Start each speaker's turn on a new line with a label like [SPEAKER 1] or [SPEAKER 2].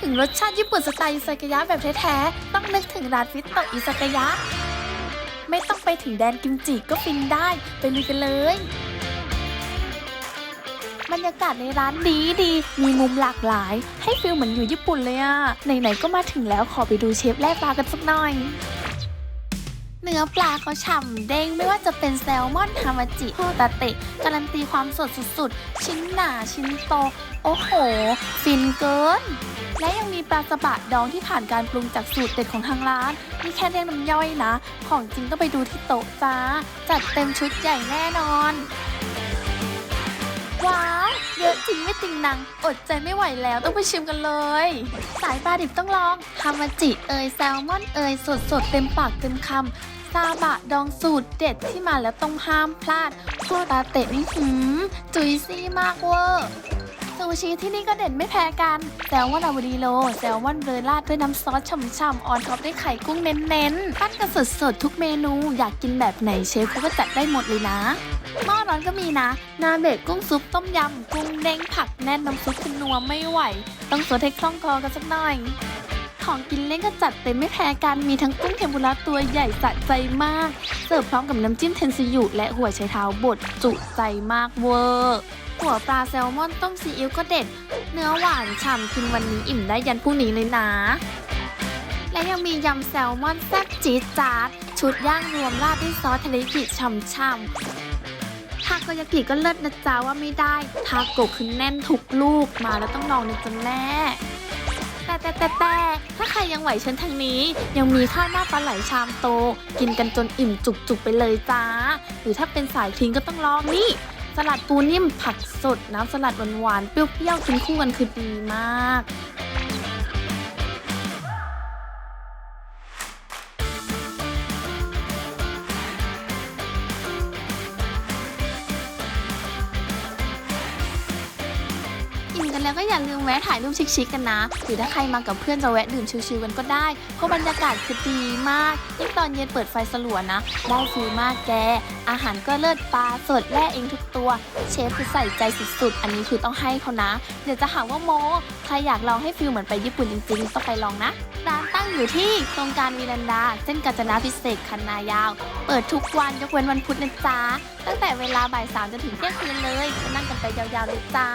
[SPEAKER 1] ถึงรสชาติญี่ปุ่นสไตล์อิซากายะแบบแท้ๆ ต้องนึกถึงร้านฟิตโตอิซากายะ ไม่ต้องไปถึงแดนกิมจิก็ฟินได้ ไปลุยกันเลย บรรยากาศในร้านดีดี มีมุมหลากหลาย ให้ฟิลเหมือนอยู่ญี่ปุ่นเลยอะไหนๆก็มาถึงแล้วขอไปดูเชฟแรกปลากันสักหน่อย เนื้อปลาเขาฉ่ำเด้งไม่ว่าจะเป็นแซลมอนฮามาจิโฮตาเตะการันตีความสดสุดๆ ชิ้นหนาชิ้นโต โอ้โห ฟินเกิน และยังมีปลาสบะดองที่ผ่านการปรุงจากสูตรเด็ดของทางร้านนี่แค่เรียกน้ำย่อยนะ ของจริงต้องไปดูที่โต๊ะจ้า จัดเต็มชุดใหญ่แน่นอน ว้าวเยอะจริงไม่จริงนัง อดใจไม่ไหวแล้วต้องไปชิมกันเลย สายปลาดิบต้องลองฮามาจิเอยแซลมอนเอยสดสดเต็มปากเต็มคำซาบะดองสูตรเด็ดที่มาแล้วต้องห้ามพลาดโคตาเตะนี่หืมจุยซี่มากเวอร์ ซูชิที่นี่ก็เด่นไม่แพ้กันแซลมอนอาวดีโลแซลมอนเบอร์ราดด้วยน้ำซอสฉ่ำๆออนท็อปด้วยไข่กุ้งเน้นๆปั้นกันสดๆทุกเมนูอยากกินแบบไหนเชฟเขาก็จัดได้หมดเลยนะหม้อร้อนก็มีนะ นาเบะกุ้งซุปต้มยำกุ้งเด้งผักแน่นน้ำซุปคุณนัวไม่ไหว ต้องสดให้คล่องคอกันสักหน่อยของกินเล่นก็จัดเต็มไม่แพ้กัน มีทั้งกุ้งเทมปุระตัวใหญ่สะใจมาก เสิร์ฟพร้อมกับน้ำจิ้มเทนซิยุและหัวไชเท้าบดจุใจมากเวอร์ หัวปลาแซลมอนต้มซีอิ๊วก็เด็ด เนื้อหวานฉ่ำกินวันนี้อิ่มได้ยันพรุ่งนี้เลยนะ และยังมียำแซลมอนแซ่บจี๊ดจ๊าดชุดย่างรวมราดด้วยซอสทะเลกิช่ำๆทาโกยากิก็เลิศนะจ๊ะว่าไม่ได้ทาโกะคือแน่นทุกลูกมาแล้วต้องลองนะจ๊ะแม่แต่แต่แต่แต่ถ้าใครยังไหวฉันทางนี้ ยังมีข้าวหน้าปลาไหลชามโต กินกันจนอิ่มจุกๆไปเลยจ้า หรือถ้าเป็นสายทิ้งก็ต้องลองนี่ สลัดปูนิ่มผักสดน้ำสลัดหวานๆเปรี้ยวๆกินคู่กันคือดีมาก กันแล้วก็อย่าลืมแวะถ่ายรูปชิคๆกันนะ หรือถ้าใครมากับเพื่อนจะแวะดื่มชิวๆกันก็ได้ เพราะบรรยากาศคือดีมากยิ่งตอนเย็นเปิดไฟสลัวนะ ได้ฟิลมากแก อาหารก็เลิศปลาสดแล่เองทุกตัว เชฟคือใส่ใจสุดๆ อันนี้คือต้องให้เขานะ เดี๋ยวจะหาว่าโม ใครอยากลองให้ฟิลเหมือนไปญี่ปุ่นจริงๆต้องไปลองนะ ร้านตั้งอยู่ที่โครงการวีลันดา เส้นกาญจนาพิเศษกคันนายาว เปิดทุกวันยกเว้นวันพุธนะจ๊ะ ตั้งแต่เวลาบ่ายสามจนถึงเที่ยงคืนเลยจะนั่งกันไปยาวๆเลยจ้า